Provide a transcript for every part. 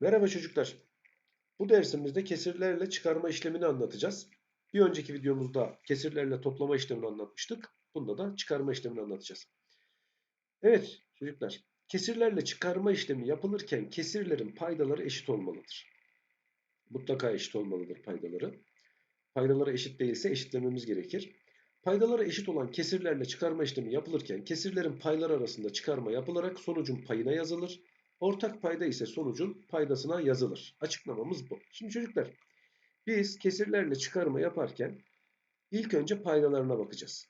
Merhaba çocuklar. Bu dersimizde kesirlerle çıkarma işlemini anlatacağız. Bir önceki videomuzda kesirlerle toplama işlemini anlatmıştık. Bunda da çıkarma işlemini anlatacağız. Evet çocuklar, kesirlerle çıkarma işlemi yapılırken kesirlerin paydaları eşit olmalıdır. Mutlaka eşit olmalıdır paydaları. Paydaları eşit değilse eşitlememiz gerekir. Paydaları eşit olan kesirlerle çıkarma işlemi yapılırken kesirlerin payları arasında çıkarma yapılarak sonucun payına yazılır. Ortak payda ise sonucun paydasına yazılır. Açıklamamız bu. Şimdi çocuklar biz kesirlerle çıkarma yaparken ilk önce paydalarına bakacağız.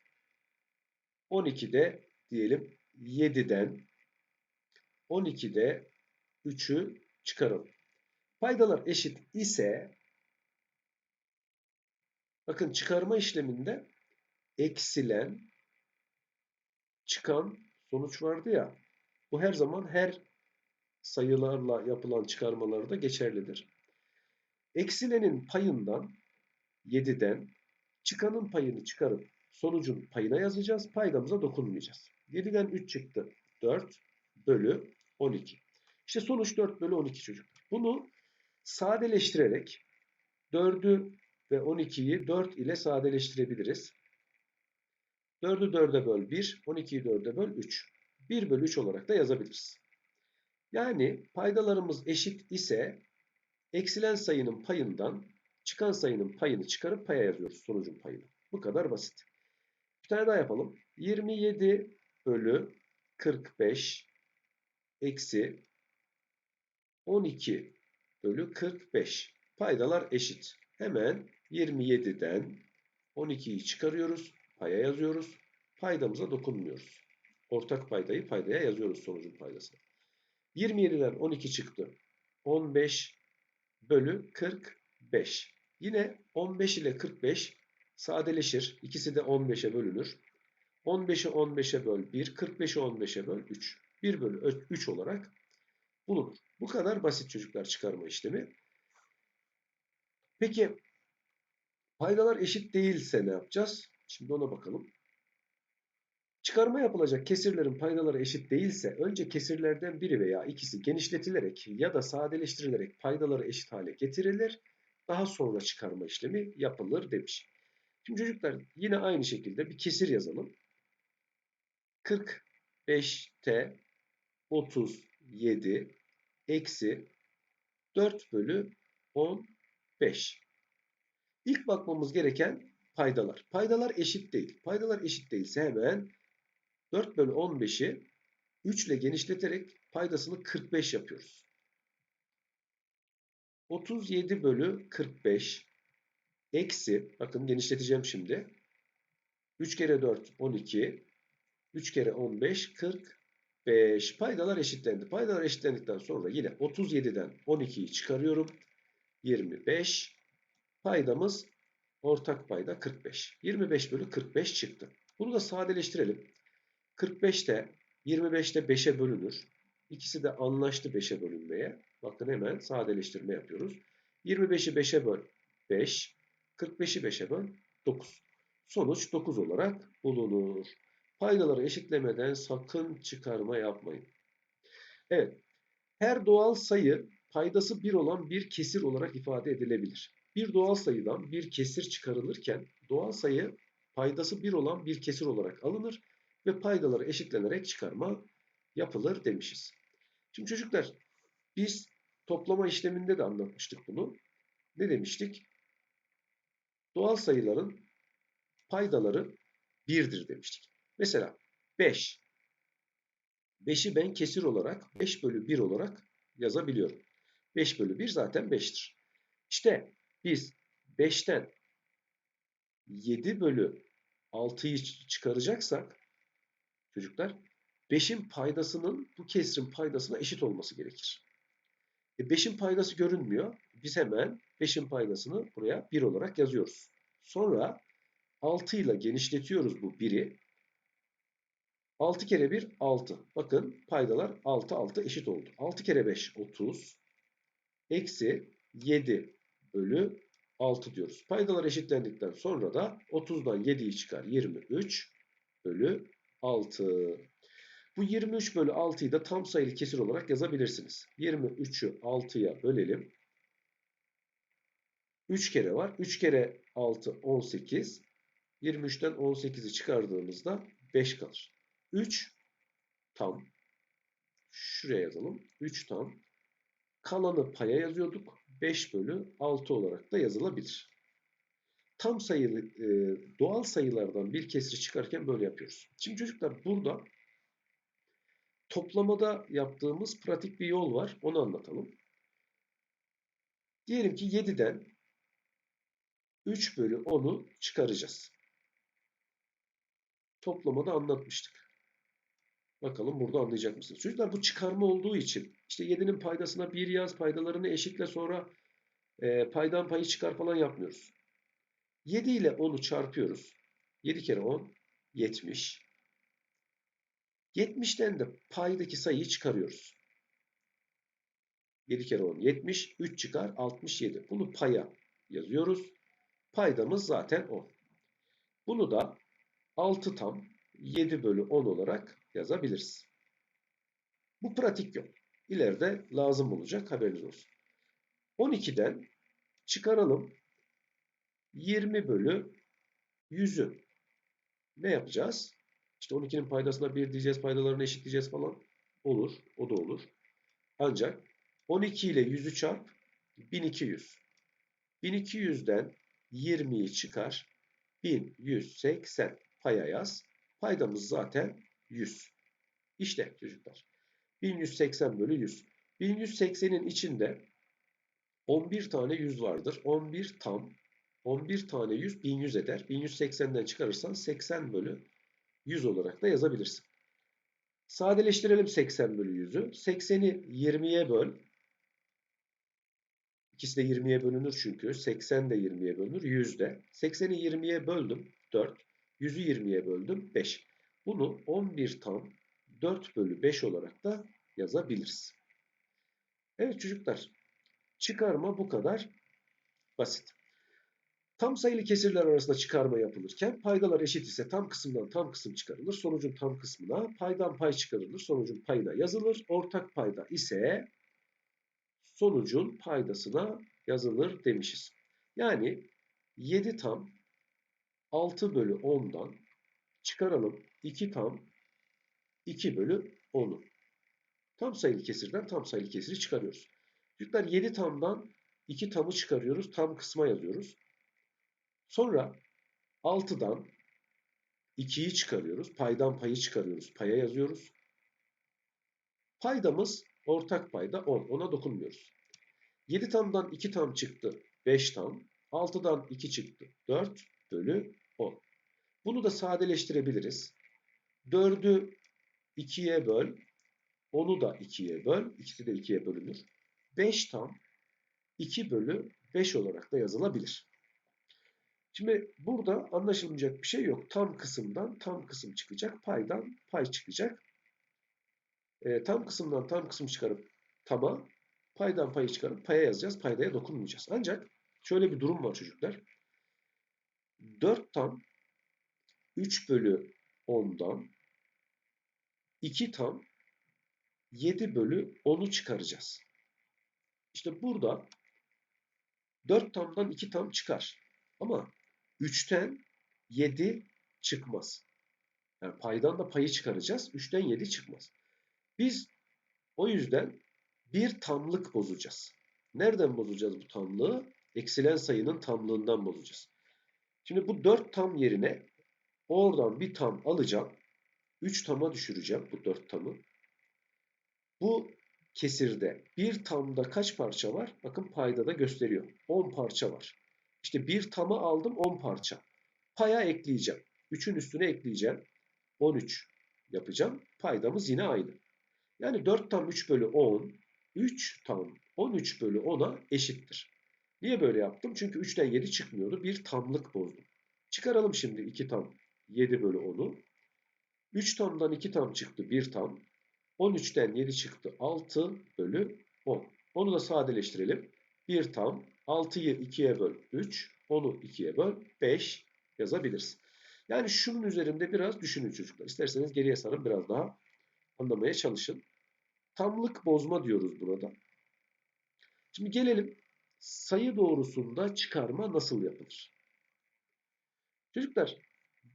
12'de diyelim 7'den 12'de 3'ü çıkaralım. Paydalar eşit ise bakın çıkarma işleminde eksilen çıkan sonuç vardı ya bu her zaman her sayılarla yapılan çıkarmalarda geçerlidir. Eksilenin payından 7'den çıkanın payını çıkarıp sonucun payına yazacağız. Paydamıza dokunmayacağız. 7'den 3 çıktı. 4 bölü 12. İşte sonuç 4 bölü 12 çocuklar. Bunu sadeleştirerek 4'ü ve 12'yi 4 ile sadeleştirebiliriz. 4'ü 4'e böl 1, 12'yi 4'e böl 3. 1 bölü 3 olarak da yazabiliriz. Yani paydalarımız eşit ise eksilen sayının payından çıkan sayının payını çıkarıp paya yazıyoruz sonucun payını. Bu kadar basit. Bir tane daha yapalım. 27 bölü 45 eksi 12 bölü 45. Paydalar eşit. Hemen 27'den 12'yi çıkarıyoruz. Paya yazıyoruz. Paydamıza dokunmuyoruz. Ortak paydayı paydaya yazıyoruz sonucun paydasına. 27'den 12 çıktı. 15 bölü 45. Yine 15 ile 45 sadeleşir. İkisi de 15'e bölünür. 15'i 15'e böl 1, 45'i 15'e böl 3. 1 bölü 3 olarak bulunur. Bu kadar basit çocuklar çıkarma işlemi. Peki paydalar eşit değilse ne yapacağız? Şimdi ona bakalım. Çıkarma yapılacak kesirlerin paydaları eşit değilse önce kesirlerden biri veya ikisi genişletilerek ya da sadeleştirilerek paydaları eşit hale getirilir. Daha sonra çıkarma işlemi yapılır demiş. Şimdi çocuklar yine aynı şekilde bir kesir yazalım. 45t 37 eksi 4 bölü 15. İlk bakmamız gereken paydalar. Paydalar eşit değil. Paydalar eşit değilse hemen 4 bölü 15'i 3 ile genişleterek paydasını 45 yapıyoruz. 37 bölü 45 eksi, bakın genişleteceğim şimdi. 3 kere 4 12, 3 kere 15 45. Paydalar eşitlendi. Paydalar eşitlendikten sonra yine 37'den 12'yi çıkarıyorum. 25. Paydamız ortak payda 45. 25 bölü 45 çıktı. Bunu da sadeleştirelim. 45'te 25'te 5'e bölünür. İkisi de anlaştı 5'e bölünmeye. Bakın hemen sadeleştirme yapıyoruz. 25'i 5'e böl 5. 45'i 5'e böl 9. Sonuç 9 olarak bulunur. Paydaları eşitlemeden sakın çıkarma yapmayın. Evet. Her doğal sayı paydası 1 olan bir kesir olarak ifade edilebilir. Bir doğal sayıdan bir kesir çıkarılırken doğal sayı paydası 1 olan bir kesir olarak alınır ve paydaları eşitlenerek çıkarma yapılır demişiz. Şimdi çocuklar biz toplama işleminde de anlatmıştık bunu. Ne demiştik? Doğal sayıların paydaları 1'dir demiştik. Mesela 5. 5'i ben kesir olarak 5 bölü 1 olarak yazabiliyorum. 5 bölü 1 zaten 5'tir. İşte biz 5'ten 7 bölü 6'yı çıkaracaksak çocuklar 5'in paydasının bu kesrin paydasına eşit olması gerekir. E 5'in paydası görünmüyor. Biz hemen 5'in paydasını buraya 1 olarak yazıyoruz. Sonra 6 ile genişletiyoruz bu 1'i. 6 kere 1 6. Bakın paydalar 6 6 eşit oldu. 6 kere 5 30. Eksi 7 bölü 6 diyoruz. Paydalar eşitlendikten sonra da 30'dan 7'yi çıkar 23 bölü 6. Bu 23 bölü 6'yı da tam sayılı kesir olarak yazabilirsiniz. 23'ü 6'ya bölelim. 3 kere var. 3 kere 6 18. 23'ten 18'i çıkardığımızda 5 kalır. 3 tam. Şuraya yazalım. 3 tam. Kalanı paya yazıyorduk. 5 bölü 6 olarak da yazılabilir. Tam sayılı e, doğal sayılardan bir kesri çıkarken böyle yapıyoruz. Şimdi çocuklar burada toplamada yaptığımız pratik bir yol var. Onu anlatalım. Diyelim ki 7'den 3 bölü 10'u çıkaracağız. Toplamada anlatmıştık. Bakalım burada anlayacak mısınız? Çocuklar bu çıkarma olduğu için işte 7'nin paydasına 1 yaz paydalarını eşitle sonra e, paydan payı çıkar falan yapmıyoruz. 7 ile 10'u çarpıyoruz. 7 kere 10 70. 70'ten de paydaki sayıyı çıkarıyoruz. 7 kere 10 70. 3 çıkar 67. Bunu paya yazıyoruz. Paydamız zaten 10. Bunu da 6 tam 7 bölü 10 olarak yazabiliriz. Bu pratik yol. İleride lazım olacak haberiniz olsun. 12'den çıkaralım 20 bölü 100'ü. Ne yapacağız? İşte 12'nin paydasına 1 diyeceğiz, paydalarını eşitleyeceğiz falan. Olur, o da olur. Ancak 12 ile 100'ü çarp 1200. 1200'den 20'yi çıkar. 1180 paya yaz. Paydamız zaten 100. İşte çocuklar. 1180 bölü 100. 1180'in içinde 11 tane 100 vardır. 11 tam. 11 tane 100 1100 eder. 1180'den çıkarırsan 80 bölü 100 olarak da yazabilirsin. Sadeleştirelim 80 bölü 100'ü. 80'i 20'ye böl. İkisi de 20'ye bölünür çünkü. 80 de 20'ye bölünür. 100 de. 80'i 20'ye böldüm. 4. 100'ü 20'ye böldüm. 5. Bunu 11 tam 4 bölü 5 olarak da yazabiliriz. Evet çocuklar. Çıkarma bu kadar basit. Tam sayılı kesirler arasında çıkarma yapılırken paydalar eşit ise tam kısımdan tam kısım çıkarılır. Sonucun tam kısmına paydan pay çıkarılır. Sonucun payına yazılır. Ortak payda ise sonucun paydasına yazılır demişiz. Yani 7 tam 6 bölü 10'dan çıkaralım 2 tam 2 bölü 10'u. Tam sayılı kesirden tam sayılı kesiri çıkarıyoruz. Çocuklar 7 tamdan 2 tamı çıkarıyoruz. Tam kısma yazıyoruz. Sonra 6'dan 2'yi çıkarıyoruz. Paydan payı çıkarıyoruz. Paya yazıyoruz. Paydamız ortak payda 10. Ona dokunmuyoruz. 7 tamdan 2 tam çıktı. 5 tam. 6'dan 2 çıktı. 4 bölü 10. Bunu da sadeleştirebiliriz. 4'ü 2'ye böl. 10'u da 2'ye böl. İkisi de 2'ye bölünür. 5 tam 2 bölü 5 olarak da yazılabilir. Şimdi burada anlaşılmayacak bir şey yok. Tam kısımdan tam kısım çıkacak. Paydan pay çıkacak. E, tam kısımdan tam kısım çıkarıp tama, paydan payı çıkarıp paya yazacağız. Paydaya dokunmayacağız. Ancak şöyle bir durum var çocuklar. 4 tam 3 bölü 10'dan 2 tam 7 bölü 10'u çıkaracağız. İşte burada 4 tamdan 2 tam çıkar. Ama 3'ten 7 çıkmaz. Yani paydan da payı çıkaracağız. 3'ten 7 çıkmaz. Biz o yüzden bir tamlık bozacağız. Nereden bozacağız bu tamlığı? Eksilen sayının tamlığından bozacağız. Şimdi bu 4 tam yerine oradan bir tam alacağım. 3 tama düşüreceğim bu 4 tamı. Bu kesirde bir tamda kaç parça var? Bakın payda da gösteriyor. 10 parça var. İşte bir tamı aldım 10 parça. Paya ekleyeceğim. 3'ün üstüne ekleyeceğim. 13 yapacağım. Paydamız yine aynı. Yani 4 tam 3 bölü 10. 3 tam 13 bölü 10'a eşittir. Niye böyle yaptım? Çünkü 3'ten 7 çıkmıyordu. Bir tamlık bozdum. Çıkaralım şimdi 2 tam 7 bölü 10'u. 3 tamdan 2 tam çıktı 1 tam. 13'ten 7 çıktı 6 bölü 10. Onu da sadeleştirelim. 1 tam 6'yı 2'ye böl 3. 10'u 2'ye böl 5 yazabiliriz. Yani şunun üzerinde biraz düşünün çocuklar. İsterseniz geriye sarın biraz daha anlamaya çalışın. Tamlık bozma diyoruz burada. Şimdi gelelim sayı doğrusunda çıkarma nasıl yapılır? Çocuklar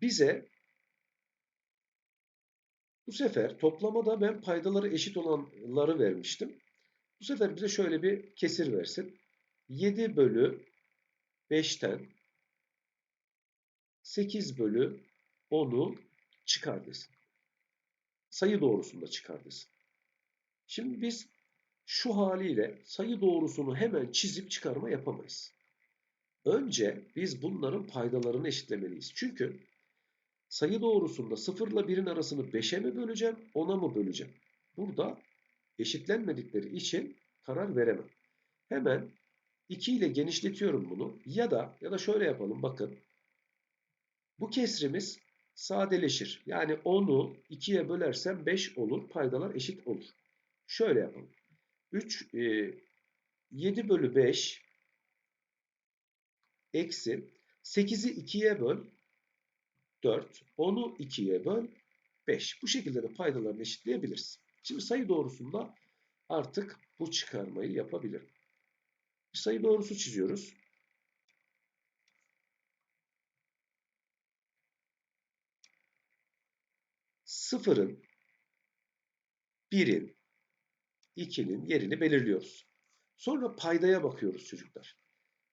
bize bu sefer toplamada ben paydaları eşit olanları vermiştim. Bu sefer bize şöyle bir kesir versin. 7 bölü 5'ten 8 bölü 10'u çıkar desin. Sayı doğrusunda çıkar desin. Şimdi biz şu haliyle sayı doğrusunu hemen çizip çıkarma yapamayız. Önce biz bunların paydalarını eşitlemeliyiz. Çünkü sayı doğrusunda 0 ile 1'in arasını 5'e mi böleceğim, 10'a mı böleceğim? Burada eşitlenmedikleri için karar veremem. Hemen 2 ile genişletiyorum bunu. Ya da ya da şöyle yapalım bakın. Bu kesrimiz sadeleşir. Yani 10'u 2'ye bölersem 5 olur. Paydalar eşit olur. Şöyle yapalım. 3, e, 7 bölü 5 eksi 8'i 2'ye böl 4, 10'u 2'ye böl 5. Bu şekilde de paydalarını eşitleyebiliriz. Şimdi sayı doğrusunda artık bu çıkarmayı yapabilirim. Bir sayı doğrusu çiziyoruz. Sıfırın, birin, ikinin yerini belirliyoruz. Sonra paydaya bakıyoruz çocuklar.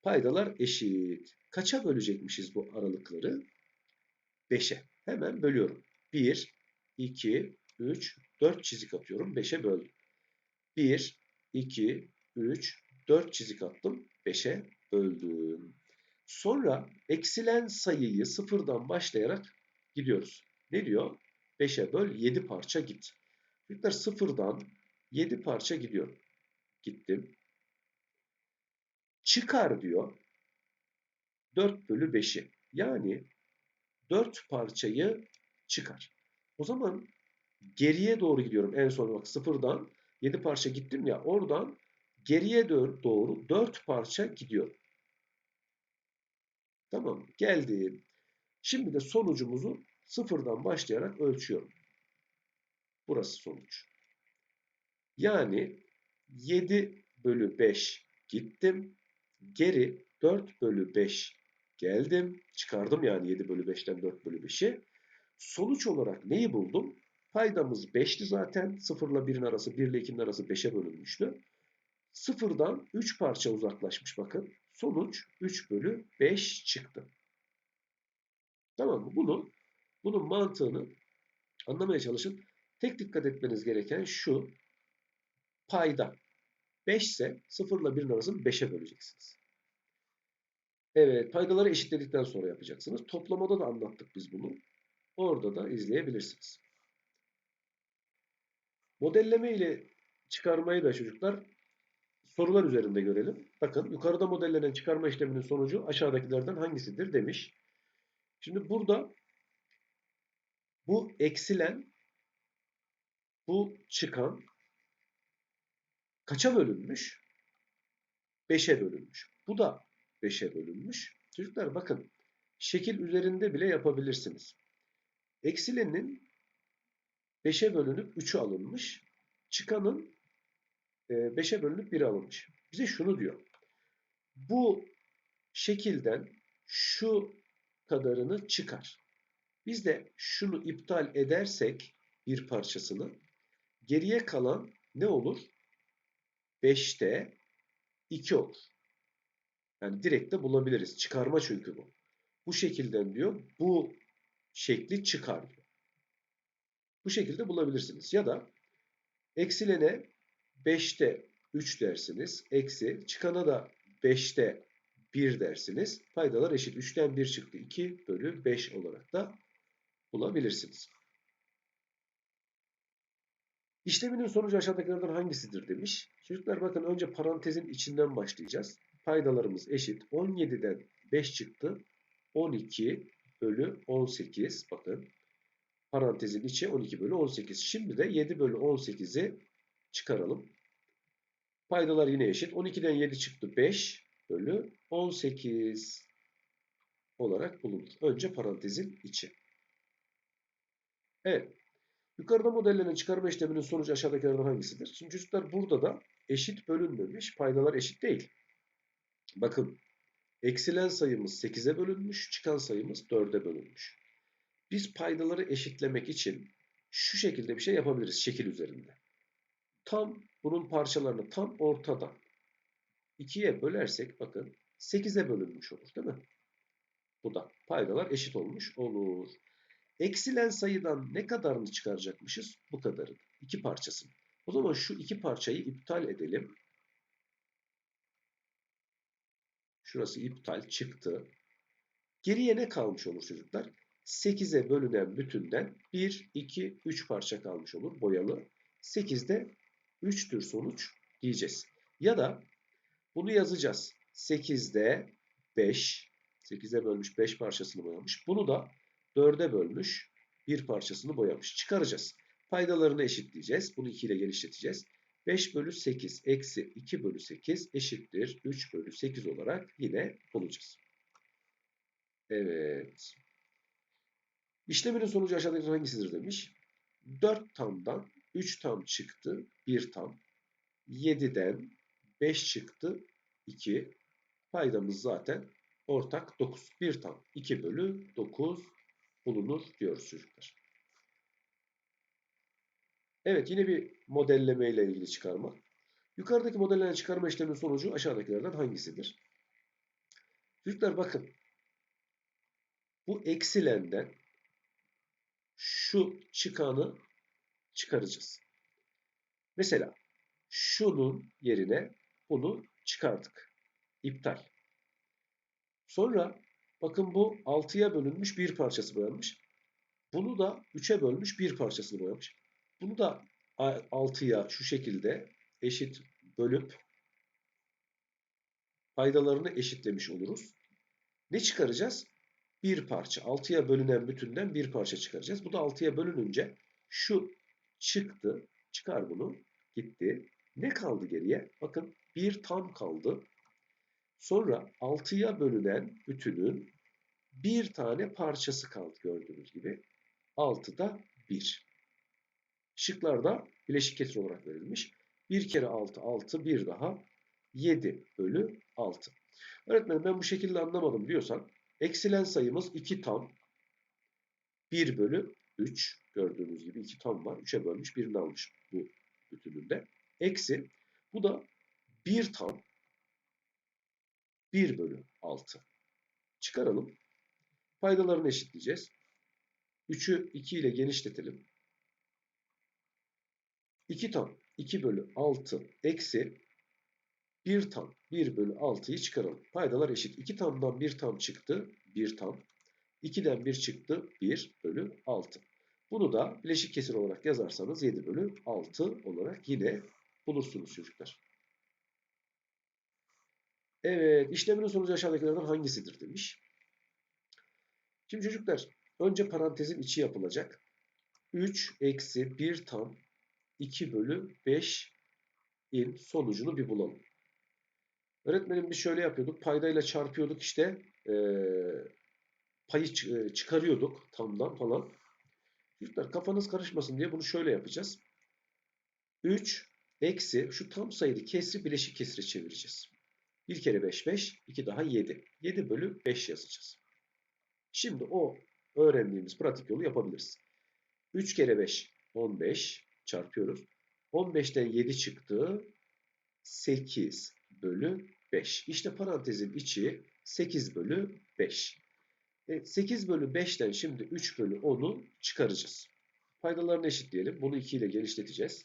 Paydalar eşit. Kaça bölecekmişiz bu aralıkları? 5'e. Hemen bölüyorum. 1, 2, 3, 4 çizik atıyorum. 5'e böldüm. 1, 2, 3, 4 çizik attım. 5'e böldüm. Sonra eksilen sayıyı sıfırdan başlayarak gidiyoruz. Ne diyor? 5'e böl 7 parça git. Çocuklar sıfırdan 7 parça gidiyorum. Gittim. Çıkar diyor. 4 bölü 5'i. Yani 4 parçayı çıkar. O zaman geriye doğru gidiyorum. En son bak sıfırdan 7 parça gittim ya oradan geriye doğru 4 parça gidiyorum. Tamam geldim. Şimdi de sonucumuzu sıfırdan başlayarak ölçüyorum. Burası sonuç. Yani 7 bölü 5 gittim. Geri 4 bölü 5 geldim. Çıkardım yani 7 bölü 5'ten 4 bölü 5'i. Sonuç olarak neyi buldum? Paydamız 5'ti zaten. 0 ile 1'in arası 1 ile 2'nin arası 5'e bölünmüştü. Sıfırdan 3 parça uzaklaşmış bakın. Sonuç 3 bölü 5 çıktı. Tamam mı? Bunu, bunun mantığını anlamaya çalışın. Tek dikkat etmeniz gereken şu. Payda 5 ise 0 ile 1'in arasını 5'e böleceksiniz. Evet, paydaları eşitledikten sonra yapacaksınız. Toplamada da anlattık biz bunu. Orada da izleyebilirsiniz. Modelleme ile çıkarmayı da çocuklar sorular üzerinde görelim. Bakın yukarıda modellenen çıkarma işleminin sonucu aşağıdakilerden hangisidir demiş. Şimdi burada bu eksilen, bu çıkan kaça bölünmüş? 5'e bölünmüş. Bu da 5'e bölünmüş. Çocuklar bakın şekil üzerinde bile yapabilirsiniz. Eksilenin 5'e bölünüp 3'ü alınmış. Çıkanın 5'e e, bölünüp 1'e alınmış. Bize şunu diyor. Bu şekilden şu kadarını çıkar. Biz de şunu iptal edersek bir parçasını geriye kalan ne olur? 5'te 2 olur. Yani direkt de bulabiliriz. Çıkarma çünkü bu. Bu şekilden diyor bu şekli çıkar diyor. Bu şekilde bulabilirsiniz. Ya da eksilene 5'te 3 dersiniz. Eksi çıkana da 5'te 1 dersiniz. Paydalar eşit. 3'ten 1 çıktı. 2 bölü 5 olarak da bulabilirsiniz. İşleminin sonucu aşağıdakilerden hangisidir demiş. Çocuklar bakın önce parantezin içinden başlayacağız. Paydalarımız eşit. 17'den 5 çıktı. 12 bölü 18. Bakın parantezin içi 12 bölü 18. Şimdi de 7 bölü 18'i çıkaralım. Paydalar yine eşit. 12'den 7 çıktı. 5 bölü 18 olarak bulunur. Önce parantezin içi. Evet. Yukarıda modellenen çıkarma işleminin sonucu aşağıdakilerden hangisidir? Şimdi çocuklar burada da eşit bölünmemiş. Paydalar eşit değil. Bakın eksilen sayımız 8'e bölünmüş. Çıkan sayımız 4'e bölünmüş. Biz paydaları eşitlemek için şu şekilde bir şey yapabiliriz şekil üzerinde. Tam bunun parçalarını tam ortadan 2'ye bölersek bakın 8'e bölünmüş olur değil mi? Bu da paydalar eşit olmuş olur. Eksilen sayıdan ne kadarını çıkaracakmışız? Bu kadarı. İki parçasını. O zaman şu iki parçayı iptal edelim. Şurası iptal çıktı. Geriye ne kalmış olur çocuklar? 8'e bölünen bütünden 1, 2, 3 parça kalmış olur boyalı. 8'de 3'tür sonuç diyeceğiz. Ya da bunu yazacağız. 8'de 5, 8'e bölmüş 5 parçasını boyamış. Bunu da 4'e bölmüş bir parçasını boyamış. Çıkaracağız. Paydalarını eşitleyeceğiz. Bunu 2 ile genişleteceğiz. 5 bölü 8 eksi 2 bölü 8 eşittir 3 bölü 8 olarak yine bulacağız. Evet. İşleminin sonucu aşağıdaki hangisidir demiş. 4 tamdan 3 tam çıktı 1 tam. 7'den 5 çıktı 2. Paydamız zaten ortak 9. 1 tam 2 bölü 9 bulunur diyoruz çocuklar. Evet yine bir modelleme ile ilgili çıkarma. Yukarıdaki modellenen çıkarma işleminin sonucu aşağıdakilerden hangisidir? Çocuklar bakın. Bu eksilenden şu çıkanı çıkaracağız. Mesela şunun yerine bunu çıkardık. İptal. Sonra bakın bu 6'ya bölünmüş bir parçası boyanmış. Bunu da 3'e bölmüş bir parçasını boyamış. Bunu da 6'ya şu şekilde eşit bölüp paydalarını eşitlemiş oluruz. Ne çıkaracağız? Bir parça. 6'ya bölünen bütünden bir parça çıkaracağız. Bu da 6'ya bölününce şu çıktı. Çıkar bunu. Gitti. Ne kaldı geriye? Bakın bir tam kaldı. Sonra 6'ya bölünen bütünün bir tane parçası kaldı gördüğünüz gibi. 6'da 1. Şıklarda bileşik kesir olarak verilmiş. 1 kere 6, 6, bir daha 7 bölü 6. Öğretmenim ben bu şekilde anlamadım diyorsan eksilen sayımız 2 tam 1 bölü 3 gördüğünüz gibi 2 tam var. 3'e bölmüş birini almış bu bütününde. Eksi bu da 1 tam 1 bölü 6. Çıkaralım. Paydalarını eşitleyeceğiz. 3'ü 2 ile genişletelim. 2 tam 2 bölü 6 eksi 1 tam 1 bölü 6'yı çıkaralım. Paydalar eşit. 2 tamdan 1 tam çıktı. 1 tam. 2'den 1 çıktı. 1 bölü 6. Bunu da bileşik kesir olarak yazarsanız 7 bölü 6 olarak yine bulursunuz çocuklar. Evet, işleminin sonucu aşağıdakilerden hangisidir demiş. Şimdi çocuklar, önce parantezin içi yapılacak. 3 eksi 1 tam 2 bölü 5 in sonucunu bir bulalım. Öğretmenim biz şöyle yapıyorduk. Paydayla çarpıyorduk işte. E, payı çıkarıyorduk tamdan falan. Çocuklar kafanız karışmasın diye bunu şöyle yapacağız. 3 eksi şu tam sayılı kesri bileşik kesire çevireceğiz. 1 kere 5 5, 2 daha 7. 7 bölü 5 yazacağız. Şimdi o öğrendiğimiz pratik yolu yapabiliriz. 3 kere 5 15 çarpıyoruz. 15'ten 7 çıktı. 8 bölü 5. İşte parantezin içi 8 bölü 5. Evet, 8 bölü 5'ten şimdi 3 bölü 10'u çıkaracağız. Paydalarını eşitleyelim. Bunu 2 ile genişleteceğiz.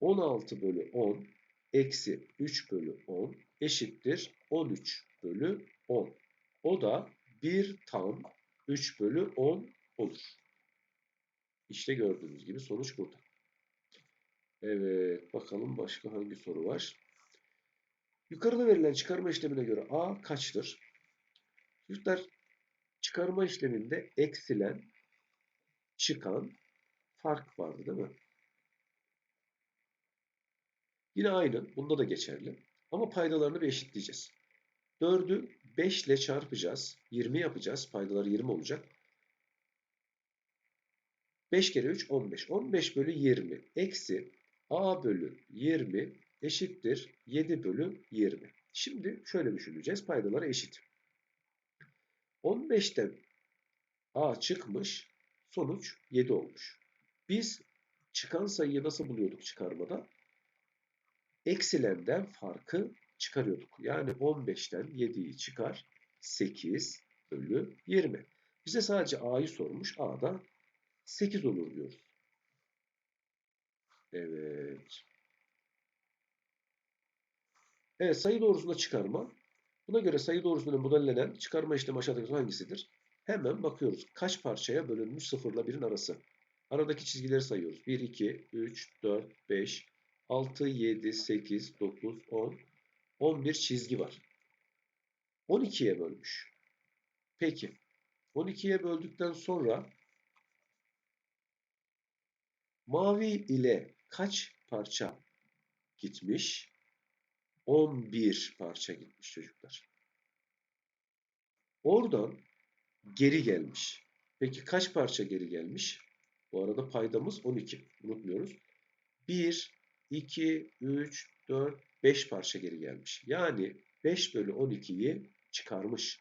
16 bölü 10 eksi 3 bölü 10 eşittir 13 bölü 10. O da 1 tam 3 bölü 10 olur. İşte gördüğünüz gibi sonuç burada. Evet bakalım başka hangi soru var. Yukarıda verilen çıkarma işlemine göre A kaçtır? Çocuklar çıkarma işleminde eksilen, çıkan fark vardı değil mi? Yine aynı. Bunda da geçerli. Ama paydalarını bir eşitleyeceğiz. 4'ü 5 ile çarpacağız. 20 yapacağız. Paydaları 20 olacak. 5 kere 3 15. 15 bölü 20 eksi a bölü 20 eşittir 7 bölü 20. Şimdi şöyle düşüneceğiz. Paydaları eşit. 15'ten a çıkmış. Sonuç 7 olmuş. Biz çıkan sayıyı nasıl buluyorduk çıkarmada? Eksilenden farkı çıkarıyorduk. Yani 15'ten 7'yi çıkar. 8 bölü 20. Bize sadece a'yı sormuş. a da 8 olur diyoruz. Evet. Evet sayı doğrusunda çıkarma. Buna göre sayı doğrusunda modellenen çıkarma işlemi aşağıdaki hangisidir? Hemen bakıyoruz. Kaç parçaya bölünmüş 0 ile 1'in arası? Aradaki çizgileri sayıyoruz. 1, 2, 3, 4, 5, 6, 7, 8, 9, 10, 11 çizgi var. 12'ye bölmüş. Peki. 12'ye böldükten sonra mavi ile kaç parça gitmiş? 11 parça gitmiş çocuklar. Oradan geri gelmiş. Peki kaç parça geri gelmiş? Bu arada paydamız 12. Unutmuyoruz. 1, 2, 3, 4, 5 parça geri gelmiş. Yani 5 bölü 12'yi çıkarmış.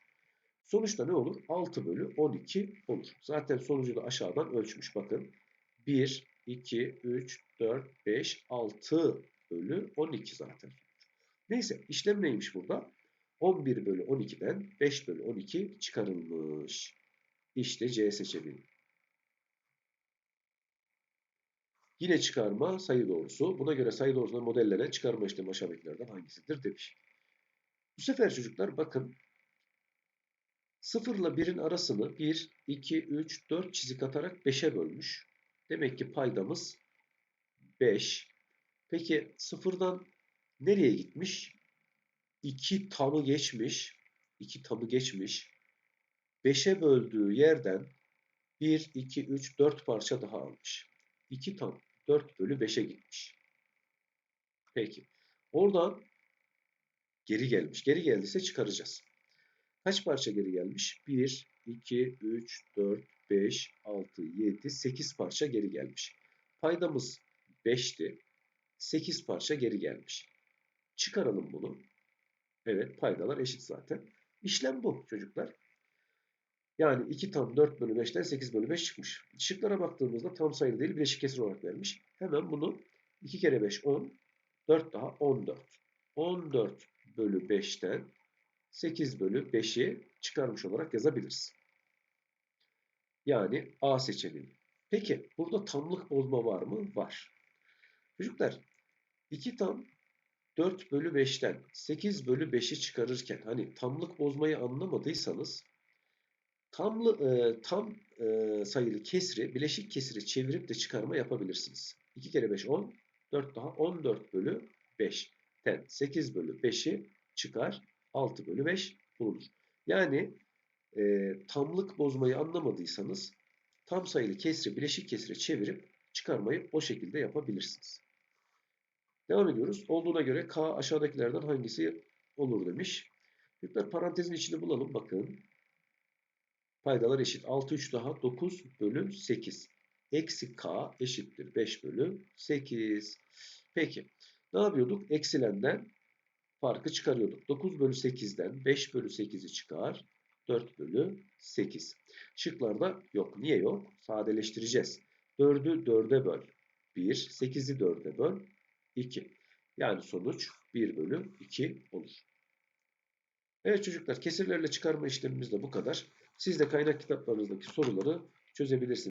Sonuçta ne olur? 6 bölü 12 olur. Zaten sonucu da aşağıdan ölçmüş. Bakın 1, 2, 3, 4, 5, 6 bölü 12 zaten. Neyse işlem neymiş burada? 11 bölü 12'den 5 bölü 12 çıkarılmış. İşte C seçeneği. Yine çıkarma sayı doğrusu. Buna göre sayı doğrusuna modellenen çıkarma işlemi aşağıdakilerden hangisidir demiş. Bu sefer çocuklar bakın 0 ile 1'in arasını 1, 2, 3, 4 çizik atarak 5'e bölmüş. Demek ki paydamız 5. Peki 0'dan nereye gitmiş? 2 tamı geçmiş. 2 tamı geçmiş. 5'e böldüğü yerden 1, 2, 3, 4 parça daha almış. 2 tam 4 bölü 5'e gitmiş. Peki. Oradan geri gelmiş. Geri geldiyse çıkaracağız. Kaç parça geri gelmiş? 1, 2, 3, 4, 5, 6, 7, 8 parça geri gelmiş. Paydamız 5'ti. 8 parça geri gelmiş. Çıkaralım bunu. Evet paydalar eşit zaten. İşlem bu çocuklar. Yani 2 tam 4 bölü 5'ten 8 bölü 5 çıkmış. Şıklara baktığımızda tam sayılı değil bileşik kesir olarak vermiş. Hemen bunu 2 kere 5 10. 4 daha 14. 14 bölü 5'ten 8 bölü 5'i çıkarmış olarak yazabiliriz. Yani A seçeneği. Peki burada tamlık bozma var mı? Var. Çocuklar 2 tam 4 bölü 5'ten 8 bölü 5'i çıkarırken hani tamlık bozmayı anlamadıysanız tamlı, e, tam e, sayılı kesri, bileşik kesri çevirip de çıkarma yapabilirsiniz. 2 kere 5 10, 4 daha 14 bölü 5'ten 8 bölü 5'i çıkar, 6 bölü 5 bulunur. Yani e, tamlık bozmayı anlamadıysanız tam sayılı kesri, bileşik kesri çevirip çıkarmayı o şekilde yapabilirsiniz. Devam ediyoruz. Olduğuna göre K aşağıdakilerden hangisi olur demiş. Çocuklar parantezin içini bulalım. Bakın. Paydalar eşit. 6 3 daha 9 bölü 8. Eksi K eşittir 5 bölü 8. Peki. Ne yapıyorduk? Eksilenden farkı çıkarıyorduk. 9 bölü 8'den 5 bölü 8'i çıkar. 4 bölü 8. Şıklarda yok. Niye yok? Sadeleştireceğiz. 4'ü 4'e böl. 1. 8'i 4'e böl. 2. Yani sonuç 1 bölü 2 olur. Evet çocuklar kesirlerle çıkarma işlemimiz de bu kadar. Siz de kaynak kitaplarınızdaki soruları çözebilirsiniz.